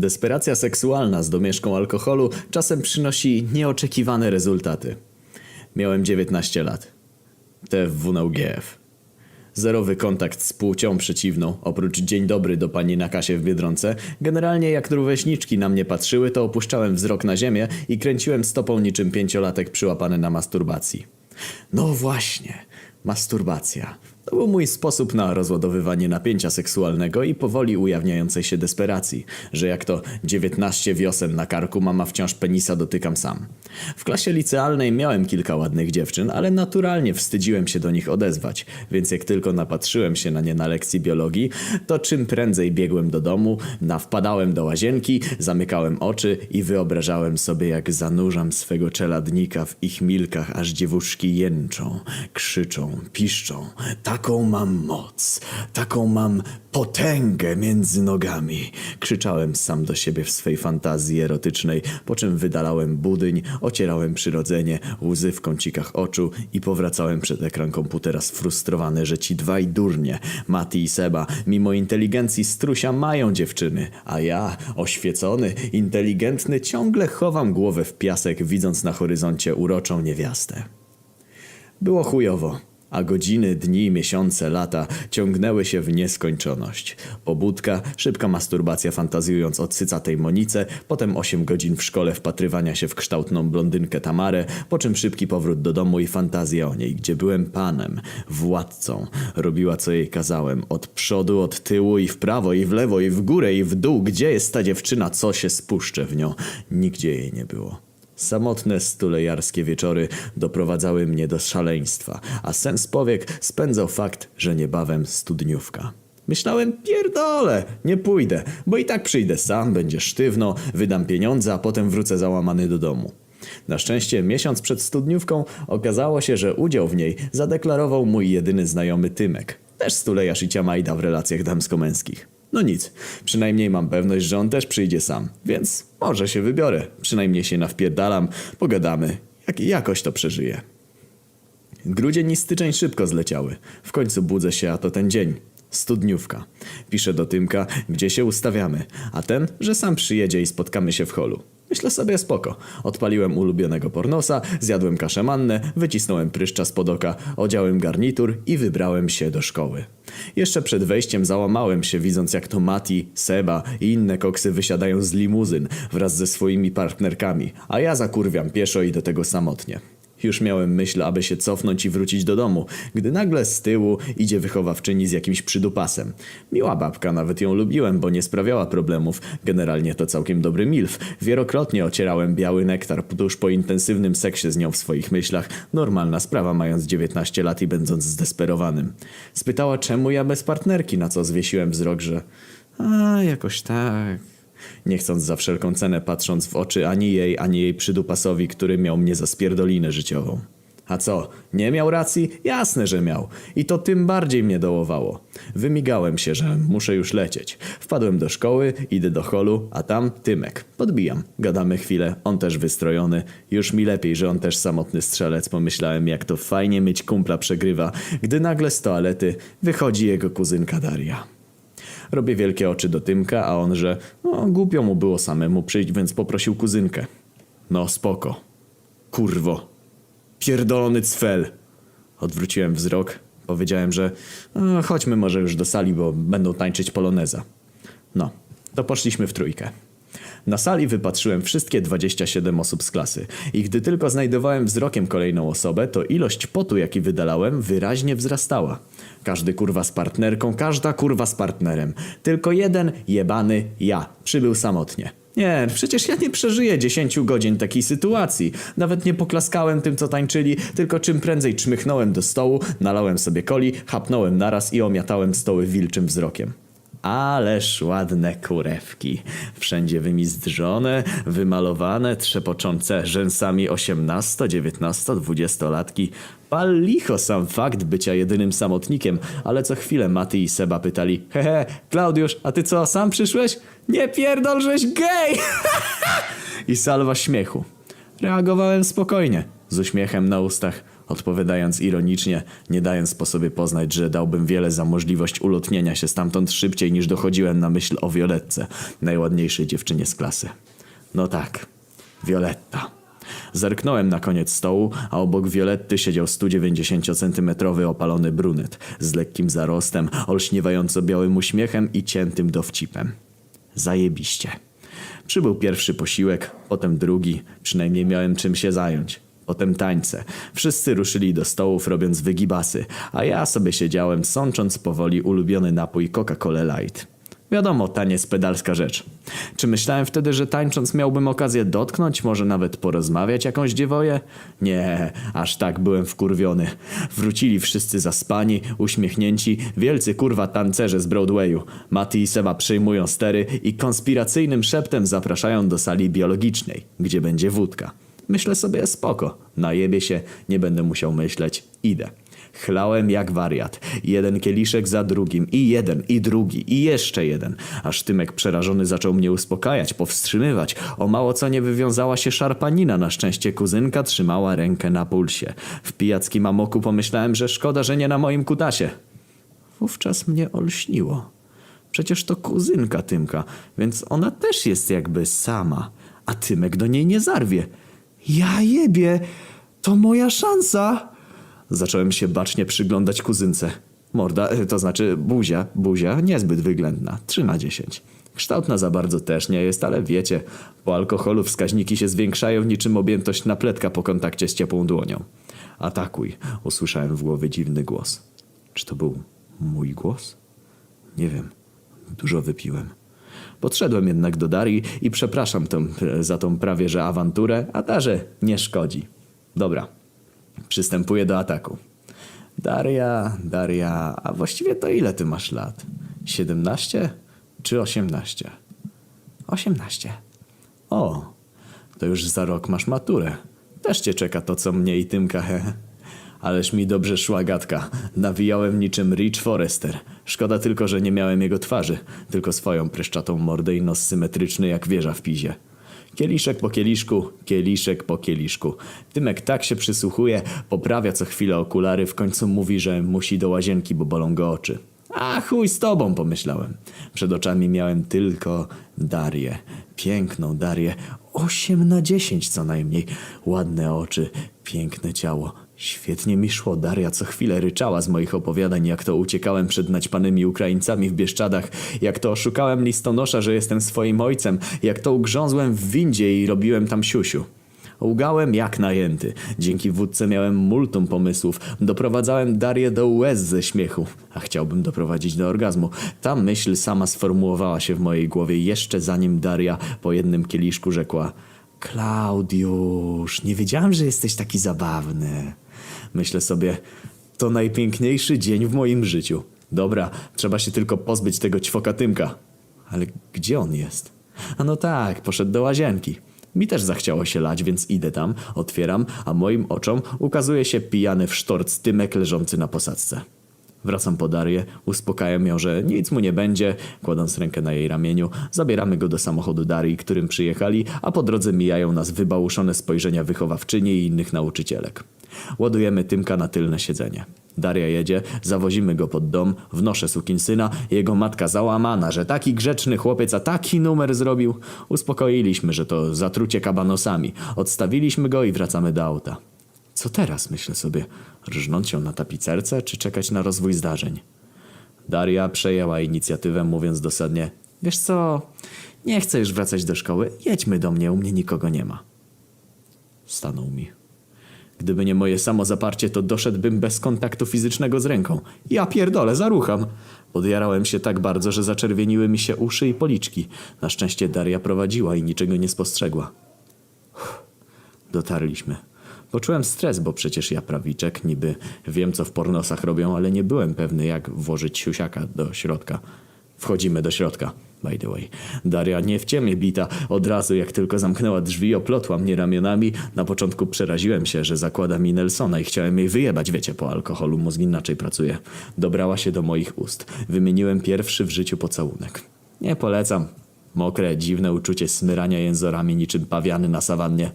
Desperacja seksualna z domieszką alkoholu czasem przynosi nieoczekiwane rezultaty. Miałem 19 lat. TFW na UGF. Zerowy kontakt z płcią przeciwną, oprócz dzień dobry do pani na kasie w Biedronce. Generalnie jak rówieśniczki na mnie patrzyły, to opuszczałem wzrok na ziemię i kręciłem stopą niczym pięciolatek przyłapany na masturbacji. No właśnie, masturbacja. To był mój sposób na rozładowywanie napięcia seksualnego i powoli ujawniającej się desperacji, że jak to 19 wiosen na karku mama wciąż penisa dotykam sam. W klasie licealnej miałem kilka ładnych dziewczyn, ale naturalnie wstydziłem się do nich odezwać, więc jak tylko napatrzyłem się na nie na lekcji biologii, to czym prędzej biegłem do domu, nawpadałem do łazienki, zamykałem oczy i wyobrażałem sobie jak zanurzam swego czeladnika w ich milkach, aż dziewuszki jęczą, krzyczą, piszczą. Taką mam moc, taką mam potęgę między nogami. Krzyczałem sam do siebie w swej fantazji erotycznej, po czym wydalałem budyń, ocierałem przyrodzenie, łzy w kącikach oczu i powracałem przed ekran komputera sfrustrowany, że ci dwaj durnie, Mati i Seba, mimo inteligencji strusia mają dziewczyny, a ja, oświecony, inteligentny, ciągle chowam głowę w piasek, widząc na horyzoncie uroczą niewiastę. Było chujowo, a godziny, dni, miesiące, lata ciągnęły się w nieskończoność. Pobudka, szybka masturbacja fantazjując o cycatej Monice, potem 8 godzin w szkole wpatrywania się w kształtną blondynkę Tamarę, po czym szybki powrót do domu i fantazja o niej, gdzie byłem panem, władcą. Robiła co jej kazałem, od przodu, od tyłu i w prawo, i w lewo, i w górę, i w dół. Gdzie jest ta dziewczyna, co się spuszczę w nią? Nigdzie jej nie było. Samotne stulejarskie wieczory doprowadzały mnie do szaleństwa, a sens powiek spędzał fakt, że niebawem studniówka. Myślałem, pierdolę, nie pójdę, bo i tak przyjdę sam, będzie sztywno, wydam pieniądze, a potem wrócę załamany do domu. Na szczęście miesiąc przed studniówką okazało się, że udział w niej zadeklarował mój jedyny znajomy Tymek. Też stulejarz i ciamajda w relacjach damsko-męskich. No nic, przynajmniej mam pewność, że on też przyjdzie sam, więc może się wybiorę. Przynajmniej się nawpierdalam, pogadamy, jak jakoś to przeżyję. Grudzień i styczeń szybko zleciały. W końcu budzę się, a to ten dzień. Studniówka. Piszę do Tymka, gdzie się ustawiamy, a ten, że sam przyjedzie i spotkamy się w holu. Myślę sobie spoko. Odpaliłem ulubionego pornosa, zjadłem kaszę mannę, wycisnąłem pryszcza spod oka, odziałem garnitur i wybrałem się do szkoły. Jeszcze przed wejściem załamałem się, widząc jak to Mati, Seba i inne koksy wysiadają z limuzyn wraz ze swoimi partnerkami, a ja zakurwiam pieszo i do tego samotnie. Już miałem myśl, aby się cofnąć i wrócić do domu, gdy nagle z tyłu idzie wychowawczyni z jakimś przydupasem. Miła babka, nawet ją lubiłem, bo nie sprawiała problemów. Generalnie to całkiem dobry milf. Wielokrotnie ocierałem biały nektar tuż po intensywnym seksie z nią w swoich myślach. Normalna sprawa, mając 19 lat i będąc zdesperowanym. Spytała, czemu ja bez partnerki, na co zwiesiłem wzrok, że... A, jakoś tak... Nie chcąc za wszelką cenę patrząc w oczy ani jej, ani jej przydupasowi, który miał mnie za spierdolinę życiową. A co, nie miał racji? Jasne, że miał. I to tym bardziej mnie dołowało. Wymigałem się, że muszę już lecieć. Wpadłem do szkoły, idę do holu, a tam Tymek. Podbijam. Gadamy chwilę, on też wystrojony. Już mi lepiej, że on też samotny strzelec. Pomyślałem, jak to fajnie mieć kumpla przegrywa, gdy nagle z toalety wychodzi jego kuzynka Daria. Robię wielkie oczy do Tymka, a on, że no, głupio mu było samemu przyjść, więc poprosił kuzynkę. No spoko. Kurwo. Pierdolony cfel. Odwróciłem wzrok. Powiedziałem, że no, chodźmy może już do sali, bo będą tańczyć poloneza. No, to poszliśmy w trójkę. Na sali wypatrzyłem wszystkie 27 osób z klasy i gdy tylko znajdowałem wzrokiem kolejną osobę, to ilość potu, jaki wydalałem, wyraźnie wzrastała. Każdy kurwa z partnerką, każda kurwa z partnerem. Tylko jeden jebany ja przybył samotnie. Nie, przecież ja nie przeżyję 10 godzin takiej sytuacji. Nawet nie poklaskałem tym, co tańczyli, tylko czym prędzej czmychnąłem do stołu, nalałem sobie coli, chapnąłem naraz i omiatałem stoły wilczym wzrokiem. Ależ ładne kurewki. Wszędzie wymizdrzone, wymalowane, trzepoczące rzęsami 18, 19, 20-latki. Pal licho sam fakt bycia jedynym samotnikiem, ale co chwilę Maty i Seba pytali Hehe, Klaudiusz, a ty co, sam przyszłeś? Nie pierdol, żeś gej! I salwa śmiechu. Reagowałem spokojnie, z uśmiechem na ustach. Odpowiadając ironicznie, nie dając po sobie poznać, że dałbym wiele za możliwość ulotnienia się stamtąd szybciej niż dochodziłem na myśl o Violetce, najładniejszej dziewczynie z klasy. No tak, Violetta. Zerknąłem na koniec stołu, a obok Violetty siedział 190-centymetrowy opalony brunet z lekkim zarostem, olśniewająco białym uśmiechem i ciętym dowcipem. Zajebiście. Przybył pierwszy posiłek, potem drugi, przynajmniej miałem czym się zająć. Potem tańce. Wszyscy ruszyli do stołów robiąc wygibasy, a ja sobie siedziałem sącząc powoli ulubiony napój Coca-Cola Light. Wiadomo, taniec pedalska rzecz. Czy myślałem wtedy, że tańcząc miałbym okazję dotknąć, może nawet porozmawiać jakąś dziewoję? Nie, aż tak byłem wkurwiony. Wrócili wszyscy zaspani, uśmiechnięci, wielcy kurwa tancerze z Broadwayu. Mati i Seba przejmują stery i konspiracyjnym szeptem zapraszają do sali biologicznej, gdzie będzie wódka. Myślę sobie spoko, najebie się, nie będę musiał myśleć, idę. Chlałem jak wariat. Jeden kieliszek za drugim. I jeden, i drugi, i jeszcze jeden. Aż Tymek przerażony zaczął mnie uspokajać, powstrzymywać. O mało co nie wywiązała się szarpanina. Na szczęście kuzynka trzymała rękę na pulsie. W pijackim amoku pomyślałem, że szkoda, że nie na moim kutasie. Wówczas mnie olśniło. Przecież to kuzynka Tymka, więc ona też jest jakby sama. A Tymek do niej nie zarwie. Ja jebie! To moja szansa! Zacząłem się bacznie przyglądać kuzynce. Morda, e, to znaczy buzia, buzia niezbyt wyględna, 3 na 10. Kształtna za bardzo też nie jest, ale wiecie, po alkoholu wskaźniki się zwiększają niczym objętość napletka po kontakcie z ciepłą dłonią. Atakuj, usłyszałem w głowie dziwny głos. Czy to był mój głos? Nie wiem, dużo wypiłem. Podszedłem jednak do Darii i przepraszam tą, za tą prawie że awanturę, a darze nie szkodzi. Dobra, Przystępuję do ataku. Daria, Daria, a właściwie to ile ty masz lat? 17 czy 18? 18. O, to już za rok masz maturę. Też cię czeka to, co mnie i Tymka, he. Ależ mi dobrze szła gadka. Nawijałem niczym Rich Forrester. Szkoda tylko, że nie miałem jego twarzy, tylko swoją pryszczatą mordę i nos symetryczny jak wieża w pizie. Kieliszek po kieliszku, kieliszek po kieliszku. Tymek tak się przysłuchuje, poprawia co chwilę okulary, w końcu mówi, że musi do łazienki, bo bolą go oczy. A chuj z tobą, pomyślałem. Przed oczami miałem tylko Darię. Piękną Darię. Osiem na dziesięć co najmniej. Ładne oczy, piękne ciało. Świetnie mi szło. Daria co chwilę ryczała z moich opowiadań, jak to uciekałem przed naćpanymi Ukraińcami w Bieszczadach, jak to oszukałem listonosza, że jestem swoim ojcem, jak to ugrzązłem w windzie i robiłem tam siusiu. Łgałem jak najęty. Dzięki wódce miałem multum pomysłów. Doprowadzałem Darię do łez ze śmiechu, a chciałbym doprowadzić do orgazmu. Ta myśl sama sformułowała się w mojej głowie jeszcze zanim Daria po jednym kieliszku rzekła Klaudiusz, nie wiedziałem, że jesteś taki zabawny. Myślę sobie, to najpiękniejszy dzień w moim życiu. Dobra, trzeba się tylko pozbyć tego ćwoka Tymka. Ale gdzie on jest? A no tak, poszedł do łazienki. Mi też zachciało się lać, więc idę tam, otwieram, a moim oczom ukazuje się pijany w sztorc Tymek leżący na posadzce. Wracam po Darię, uspokajam ją, że nic mu nie będzie, kładąc rękę na jej ramieniu, zabieramy go do samochodu Darii, którym przyjechali, a po drodze mijają nas wybałuszone spojrzenia wychowawczyni i innych nauczycielek. Ładujemy Tymka na tylne siedzenie. Daria jedzie, zawozimy go pod dom, wnoszę sukinsyna, jego matka załamana, że taki grzeczny chłopiec, a taki numer zrobił. Uspokoiliśmy, że to zatrucie kabanosami. Odstawiliśmy go i wracamy do auta. Co teraz, myślę sobie? Rżnąć się na tapicerce, czy czekać na rozwój zdarzeń? Daria przejęła inicjatywę, mówiąc dosadnie: Wiesz co, nie chcę już wracać do szkoły, jedźmy do mnie, u mnie nikogo nie ma. Stanął mi. Gdyby nie moje samozaparcie, to doszedłbym bez kontaktu fizycznego z ręką. Ja pierdolę, zarucham. Podjarałem się tak bardzo, że zaczerwieniły mi się uszy i policzki. Na szczęście Daria prowadziła i niczego nie spostrzegła. Dotarliśmy. Poczułem stres, bo przecież ja prawiczek, niby wiem co w pornosach robią, ale nie byłem pewny jak włożyć siusiaka do środka. Wchodzimy do środka, by the way. Daria nie w ciemię bita, od razu jak tylko zamknęła drzwi oplotła mnie ramionami. Na początku przeraziłem się, że zakłada mi Nelsona i chciałem jej wyjebać, wiecie, po alkoholu mózg inaczej pracuje. Dobrała się do moich ust. Wymieniłem pierwszy w życiu pocałunek. Nie polecam. Mokre, dziwne uczucie smyrania jęzorami niczym pawiany na sawannie.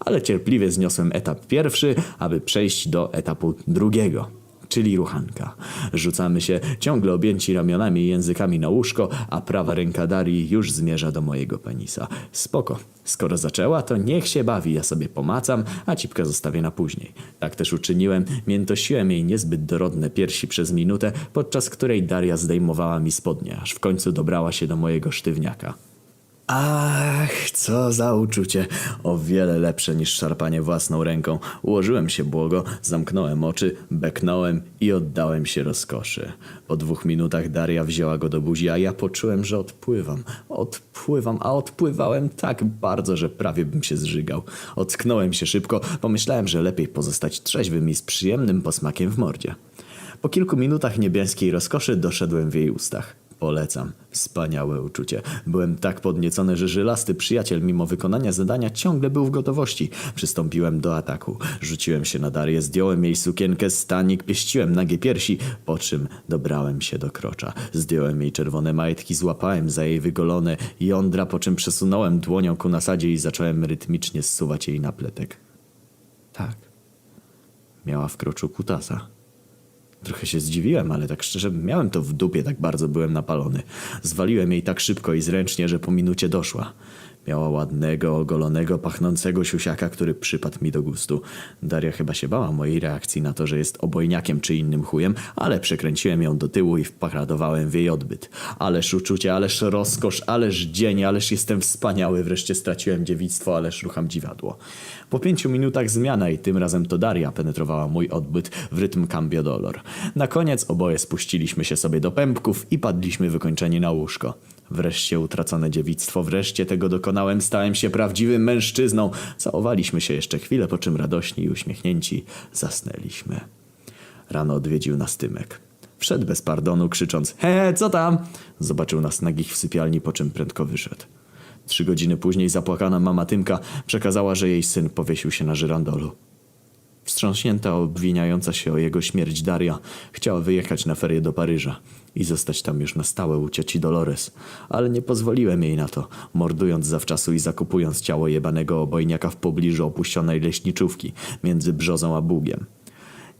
Ale cierpliwie zniosłem etap pierwszy, aby przejść do etapu drugiego. Czyli ruchanka. Rzucamy się ciągle objęci ramionami i językami na łóżko, a prawa ręka Darii już zmierza do mojego penisa. Spoko. Skoro zaczęła, to niech się bawi, ja sobie pomacam, a cipkę zostawię na później. Tak też uczyniłem, miętosiłem jej niezbyt dorodne piersi przez minutę, podczas której Daria zdejmowała mi spodnie, aż w końcu dobrała się do mojego sztywniaka. Ach, co za uczucie. O wiele lepsze niż szarpanie własną ręką. Ułożyłem się błogo, zamknąłem oczy, beknąłem i oddałem się rozkoszy. Po dwóch minutach Daria wzięła go do buzi, a ja poczułem, że odpływam. Odpływam, a odpływałem tak bardzo, że prawie bym się zżygał. Ocknąłem się szybko, pomyślałem, że lepiej pozostać trzeźwym i z przyjemnym posmakiem w mordzie. Po kilku minutach niebiańskiej rozkoszy doszedłem w jej ustach. Polecam. Wspaniałe uczucie. Byłem tak podniecony, że żylasty przyjaciel mimo wykonania zadania ciągle był w gotowości. Przystąpiłem do ataku. Rzuciłem się na Darię, zdjąłem jej sukienkę, stanik, pieściłem nagie piersi, po czym dobrałem się do krocza. Zdjąłem jej czerwone majtki, złapałem za jej wygolone jądra, po czym przesunąłem dłonią ku nasadzie i zacząłem rytmicznie zsuwać jej napletek. Tak. Miała w kroczu kutasa. Trochę się zdziwiłem, ale tak szczerze miałem to w dupie, tak bardzo byłem napalony. Zwaliłem jej tak szybko i zręcznie, że po minucie doszła. Miała ładnego, ogolonego, pachnącego siusiaka, który przypadł mi do gustu. Daria chyba się bała mojej reakcji na to, że jest obojniakiem czy innym chujem, ale przekręciłem ją do tyłu i wparadowałem w jej odbyt. Ależ uczucie, ależ rozkosz, ależ dzień, ależ jestem wspaniały. Wreszcie straciłem dziewictwo, ależ rucham dziwadło. Po pięciu minutach zmiana i tym razem to Daria penetrowała mój odbyt w rytm cambio dolor. Na koniec oboje spuściliśmy się sobie do pępków i padliśmy wykończeni na łóżko. Wreszcie utracone dziewictwo, wreszcie tego dokonałem, stałem się prawdziwym mężczyzną. Całowaliśmy się jeszcze chwilę, po czym radośni i uśmiechnięci zasnęliśmy. Rano odwiedził nas Tymek. Wszedł bez pardonu, krzycząc he, co tam? Zobaczył nas nagich w sypialni, po czym prędko wyszedł. Trzy godziny później zapłakana mama Tymka przekazała, że jej syn powiesił się na żyrandolu. Wstrząśnięta, obwiniająca się o jego śmierć Daria chciała wyjechać na ferie do Paryża i zostać tam już na stałe u cioci Dolores, ale nie pozwoliłem jej na to, mordując zawczasu i zakupując ciało jebanego obojniaka w pobliżu opuszczonej leśniczówki między Brzozą a Bugiem.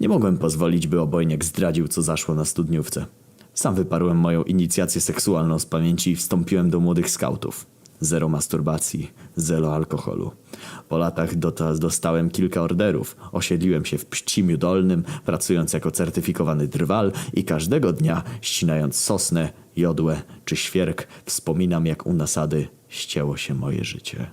Nie mogłem pozwolić, by obojniak zdradził, co zaszło na studniówce. Sam wyparłem moją inicjację seksualną z pamięci i wstąpiłem do młodych skautów. Zero masturbacji, zero alkoholu. Po latach dostałem kilka orderów. Osiedliłem się w Pścimiu Dolnym, pracując jako certyfikowany drwal i każdego dnia, ścinając sosnę, jodłę czy świerk, wspominam jak u nasady ścięło się moje życie.